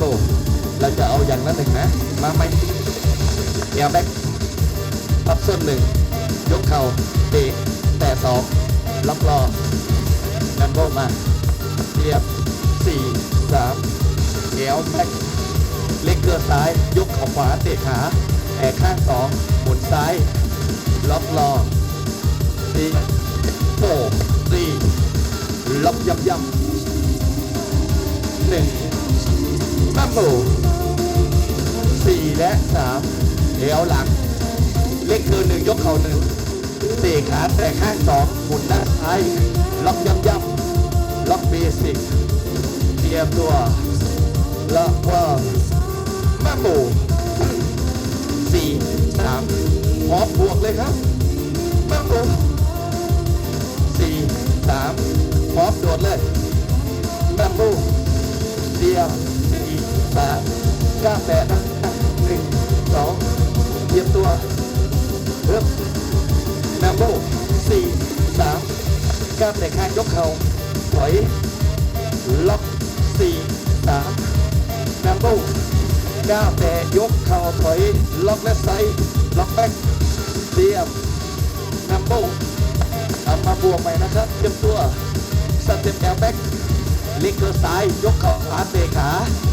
โบเราจะเอาอย่างละหนึ่งนะ มาไหมแอร์แบ็กพับส้นหนึ่ง ยกเข่าเตะแต่สองล็อกรอนันโบมาเทียบสี่สามแอลแบ็กเล็กเกือซ้าย ยกเข่าขวาเตะขาแอข้างสองหมุนซ้าย ล็อกรอสี่โฟสี่ล็อกย่ำย่ำหนึ่ง นัมโบสี่และสามเอวหลัง เล็กเกินหนึ่งยกเข่าหนึ่งเตะขาแต่ข้างสองหมุนด้านซ้ายล็อกย่ำย่ำล็อกเบสิกเตรียมตัวล็อกว่านัมโบสี่สามพร้อมบวกเลยครับนัมโบสี่สามพร้อมโดดเลยนัมโบเดียว สี่สาก้าแตะนะหนึ่งสองเตรียมตัวเริ่มแมมโบสี่สามก้าแต่ข้างยกเข่าถอยล็อกสี่สามแมมโบก้าวแต่ยกเข่าถอยล็อกและไซด์ล็อกแบ็กเตรียมแมมโบเอามาบวกใหม่นะครับเตรียมตัวสเต็ปแอลแบ็กเล็กเกอร์ซ้ายยกเข่าขวาเตะขา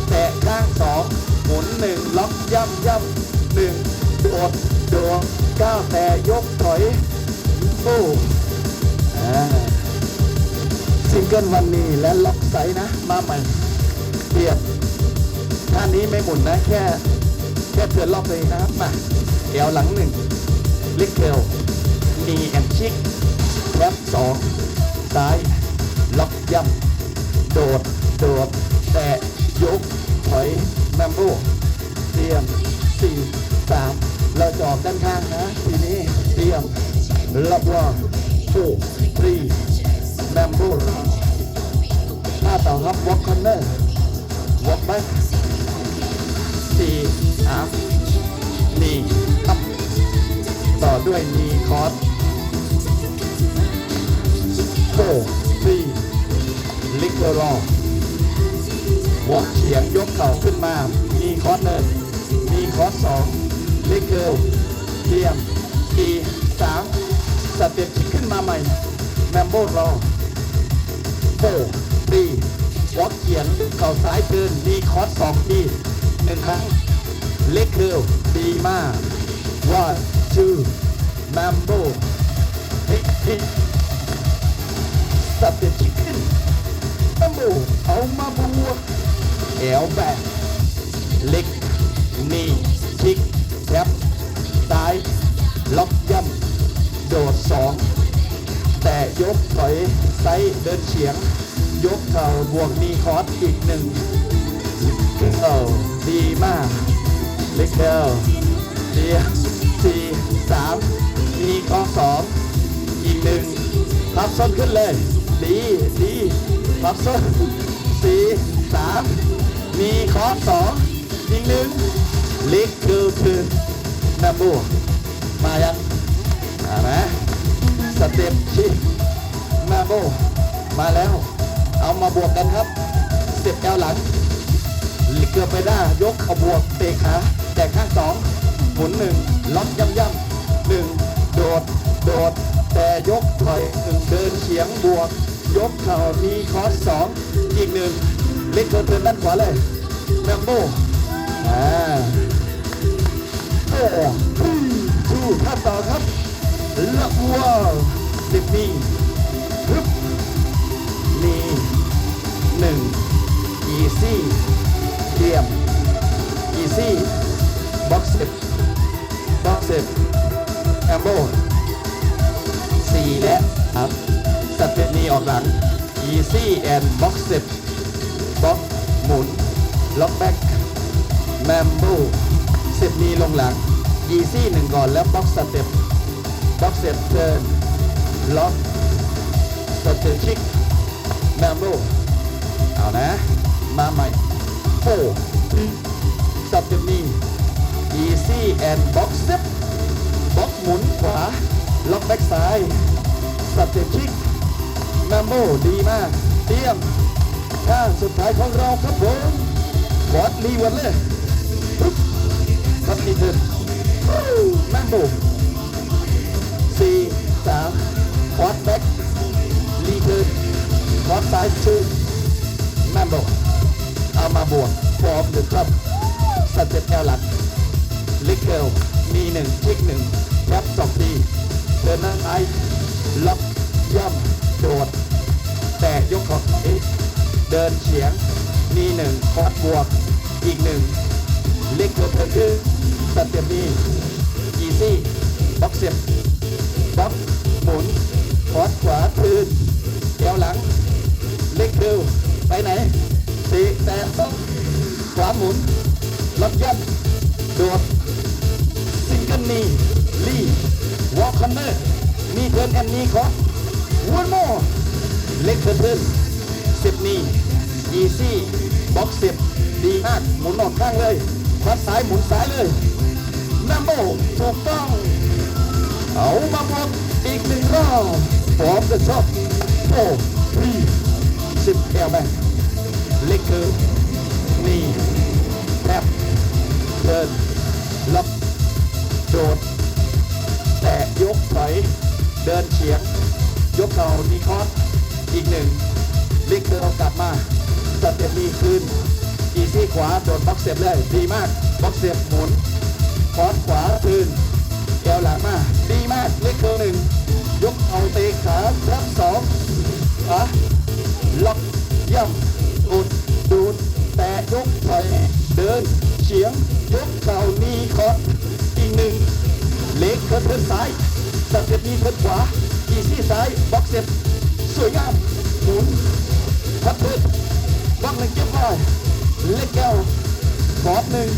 แตะางสองหมุนหนึ่งล็อกย่ำย่ำหนึ่งโดดโดดก้าวแต่ยกถอยโอ้ซิงเกิลวันนี้และล็อกไซส์นะ มาใหม่เทียบท่านี้ไม่หมุนนะ แค่ แค่เตือนรอบเลยนะครับมาเอวหลังหนึ่งลิกเกลนีแอนชิกแคปสองซ้าย ล็อกย่ำโดด โดด แตะยก อยแมมโบเตรียมสี่สามเราจอกด้านข้างนะทีนี้เตรียมรับว่าโฟทรีแมมโบหน้าต่อครับวอล์กคอนเนอร์วอล์กแบ็กสี่สามนี่ครับต่อด้วยนีคอร์สโฟทรีลิกเกอร์รอง วอกเฉียงยกเข่าขึ้นมา มีคอร์สเนินมีคอร์สสองเล็กเกิลเทียมอีสามสเต็ปขึ้นมาใหม่ แมมโบรอโฟดีวอกเฉียงเข่าซ้ายเกินมีคอร์สสองทีหนึ่งครั้งเล็กเกิลดีมากวันชื่อแมมโบฮ้เฮ้สเต็ปขึ้นตั้มบูเอามาบวก แอวแบกเล็กนี่ชิกแคปซ้าย ล็อกย่ำโดดสอง แต่ยกถอยไซด์เดินเฉียง ยกเข่าบวกนีคอร์สอีกหนึ่งเออดีมาก เล็กเดลเดียสี่สามมีคอร์สสองอีกหนึ่งพับส้นขึ้นเลย ดีดีพับส้นสี่สาม มีคอร์สสองอีกหนึ่งล็กคือคือนัมบูมายังมาไหมสเต็ปชินัมบูมาแล้ว เอามาบวกกันครับสเต็ปแอวหลังเกือบไปได้ายกเอาบวกเตะขาแตกข้างสองหมุนหนึ่งล็อกย่ำย่ำหนึ่งโดดโดดแต่ยกถอยหนึ่งเดินเฉียงบวก ยกเข่ามีคอร์สสองอีกหนึ่ง เล็กเทินเทินด้านขวาเลยแมมโบอ่าโอ้ฮึทูท่าต่อครับลักว้าวสิบนี่ฮึบนี่หนึ่งอีซี่เตรียมอีซี่บ็อกซ์สิบบ็อกซ์สิบแอมโบสี่และครับสเต็ปนี้ออกหลัง Easy and Box 10 Box หมุน ล็อกแบ็กแมมโบสิบนี้ลงหลัง Easy หนึ่งก่อนแล้ว Box สเต็ป Box เสร็จเทิร์นล็อกสเต็ปชิกแมมโบเอานะ มาใหม่โฟสเต็ปนี้ Easy and Box 10บ็อกหมุนขวา ล็อกแบ็กซ้ายสเต็ปชิกแมมโบดีมาก เตรียม ข้างสุดท้ายของเราครับผมวอสลีวันเล ดินเฉียง มีหนึ่งคอร์สบวก อีกหนึ่งลิกเกลเทิร์นคือสเต็ปนี้อีซี่บ็อกเสียบบ็อกหมุนคอร์สขวาทืนแถวหลัง เล็กเร็วไปไหนสี่แต่ต้องขวาหมุนรับยันโดดซิงเกิลนีลีวอลคันเนอร์มีเทิร์นแอนนี่ขอวันโมเล็กเทิร์นสิบนี อีซี่บ็อกสิบดีมากหมุนออกข้างเลยพัดซ้ายหมุนซ้ายเลยนัมโบถูกต้อง เอามาบวกอีกหนึ่งรอบพร้อมจะชอบโอ้รีสิบแอลแบง ดีมากบ็อกเสียบหมุนคอสขวาคืนแกวหลังมา ดีมากเล็กเคิร์หนึ่งยกเอาเตะขารับสองขวาล็อกย่ำอุดดูดแตะยกถอยเดินเฉียงยกเข่านีคอสอีกหนึ่งเล็กเทิร์นเทิร์นซ้ายสเต็ปนี้เทิร์นขวาอีซี่ซ้ายบ็อกเซ็ตสวยงามหมุนพัดเทิร์นบล็อกหนึ่งเก็บไว้เล็กแก้วขอ หนึ่ง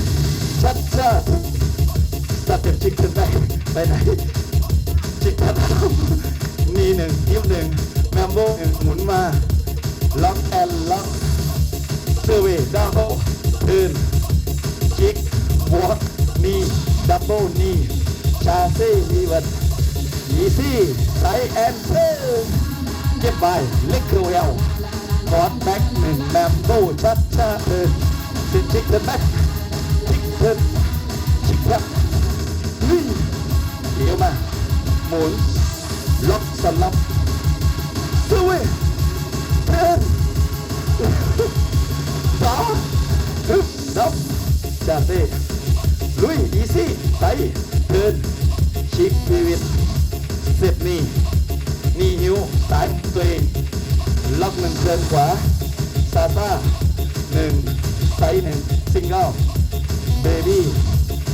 ชัดชัดสเต็ปชิคขึ้นไปไปไหนชิคพัดมีหนึ่งยิ้วหนึ่งแมมโบหนึ่งหมุนมาล็อกแอนล็อกเซอร์เวย์ดาวเทิร์นคิกวอล์กนีดับเบิลนีชาเซ่ลีวันอีซี่ไซแอนเซอร์เก็บไปเล็กเกอร์เวลคอร์ดแบ็กหนึ่งแบมโบชัดชาเดินสิชิกเดินแบ็ก เดินชิกครับนี่เดี๋ยวมา หมุน ล็อกสลับสวิงเทินสองฮึบดับจาเซ่ลุยอีซี่ไตเดินชิคพีวิตเสียบนี่นี่หิวสายตัวเองล็อกหนึ่งเดินขวาซาซ่าหนึ่งไซหนึ่งซิงเกิล เบบี้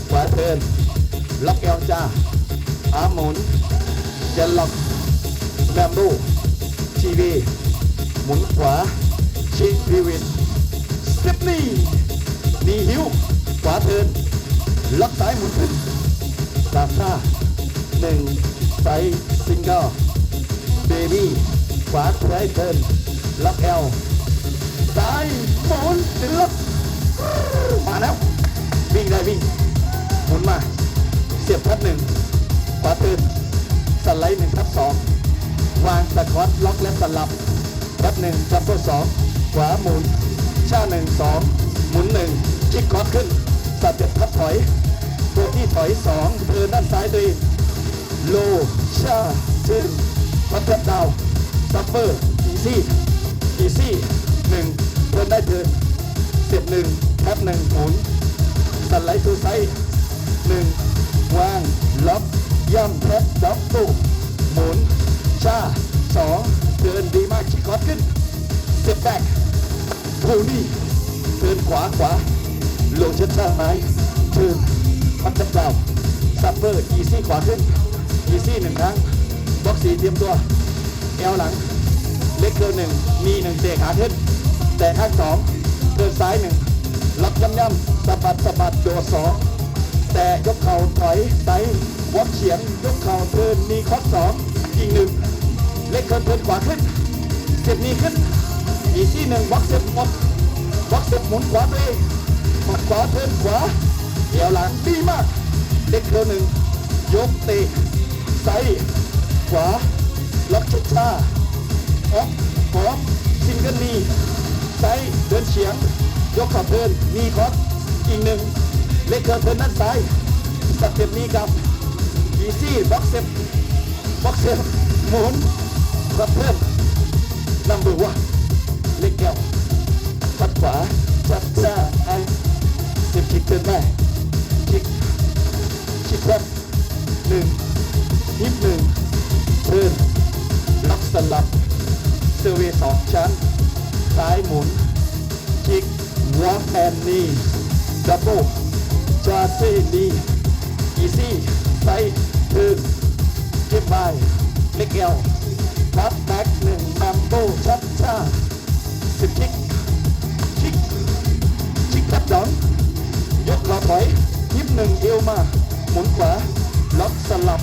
ขวาเทินล็อกเอลจ้าอาหมุนจะล็อกแบมบูทีวีหมุนขวาชิคพีวิตสเต็ปนี่นี่หิวขวาเทินล็อกซ้ายหมุนขึ้นซาซ่าหนึ่งไซซิงเกิลเบบี้ขวาไายเทินล็อกแอลซ้ายหมุนถึงล็อกมาแล้ว วิ่งได้วิ่งหมุนมา เสียบทัดหนึ่งขวาเทินสไลด์หนึ่งทับสองวางสคอตล็อกและสลับทับหนึ่งทับตัวสองขวาหมุนชาหนึ่งสองหมุนหนึ่งคิกคอสขึ้นสเต็ปทับถอยตัวที่ถอยสองเดินด้านซ้ายตัวเองโลชาขึ้นพัทับดาวซัฟเฟอร์อีซี่อีซี่หนึ่งเดินได้เดินเสียบหนึ่งทับหนึ่งหมุน สไลด์ตัวไซด์หนึ่งวาง ล็อก ย่ำแท็บด็อกตู้หมุน ชาสองเดินดีมากคิกคอร์สขึ้นเสียบแบกโทนี่เทินขวาขวาลงชัดชาไม้เทินพัดจับดาวซัปเปอร์อีซี่ขวาขึ้นอีซี่หนึ่งครั้งบ็อกซี่เตรียมตัว เอวหลัง เล็กเกินหนึ่งมีหนึ่งเตะขาขึ้น แต่ข้างสองเดินซ้ายหนึ่งล็อกย่ำย่ำ สะบัดสะบัดโดดสองแต่ยกเข่าถอยไซวอกเฉียง ยกเข่าเทินมีคอสสองอีกหนึ่งเล็กเกินเทินขวาขึ้นเสียบนี้ขึ้น อีซี่หนึ่งบ็อกเซ็ตหมดบ็อกเซ็ตหมุนขวาตัวเองหมัดขวาเทินขวาเดี่ยวหลังดีมากเด็กเธอหนึ่งยกเตะไซขวาล็อกช้าช้าออกขอมซิงเกิลนีไซเดินเฉียง ยกข่าเทินมีคอส อีกหนึ่งเล็กเทินเทินด้านซ้ายสเต็ปนี้กับอีซี่บ็อกเซฟบ็อกเซฟหมุนกับเทินนัมเบอร์วันเล็กแก้วปัดขวาจับซ้ายเสียบคิกเทินได้คิกคิกครับหนึ่งฮิปหนึ่งเทินล็อกสลับเซอร์เวสองชั้นซ้ายหมุนคิกวอล์กแอนนี่ ดับเบิลจาเซนีอีซี่ไซถึงเก็บไปเล็กเอลพับแบ็กหนึ่งนัมโบชัดชาสิบคิกคิกคิกทับดอนยกเราถอยยิบหนึ่งเอวมา หมุนขวา ล็อกสลับ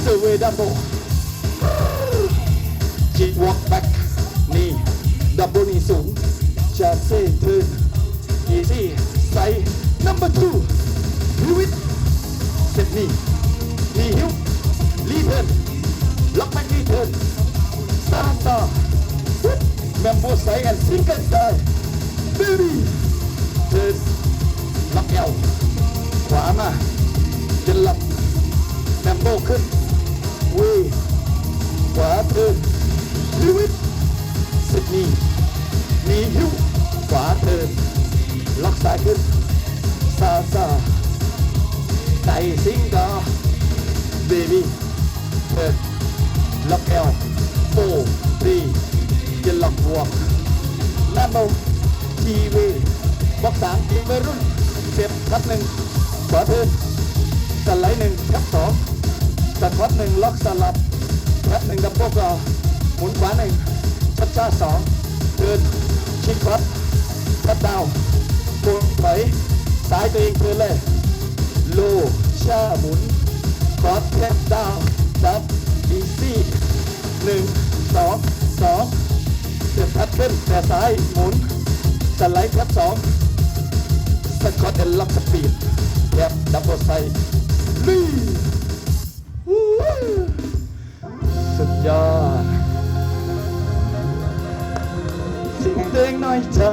เซเวดับเบิลจิกวอล์กแบ็กนี่ดับเบิลนี่สูงจาเซ่เทิร์นอีซี่ ไซนัมเบอร์ทูฮิวิตเซตนี่นี่ฮิวรีเทิร์นล็อกแบ็กรีเทิร์นซาตาแมมโบไซแอนด์ซิงเกิลไซเบบี้เทิร์นล็อกเอวขวามาจะหลับแมมโบขึ้นเวีขวาเทิร์นลิวิตสิดนีย์นีฮิวขวาเทิน ล็อกซ้ายขึ้นซาซาไต่ซิงกาเบบี้เทินล็อกเอลโฟรีจะล็อกบวกนัมเบอร์ทีวีบล็อกสามทีมวัยรุ่นเสียบทับหนึ่งขวาเทินสไลด์หนึ่งทับสองสควอตหนึ่งล็อกสลับแป๊บหนึ่งดับเบิลก็หมุนขวาหนึ่งชัดชาสองเดินชิดคคอสทัดดาว บนถอยซ้ายตัวเองเทินเลยโลชาหมุนคอสแทบดาวดับอีซี่หนึ่งสองสองเสียบทัดขึ้นแต่ซ้ายหมุนสไลด์ทัดสองสกอตเอ็นล็อกสปีดแยบดับเบิลไซลุยวู้สุดยอดเสิ่งเพลงหน่อยจ้า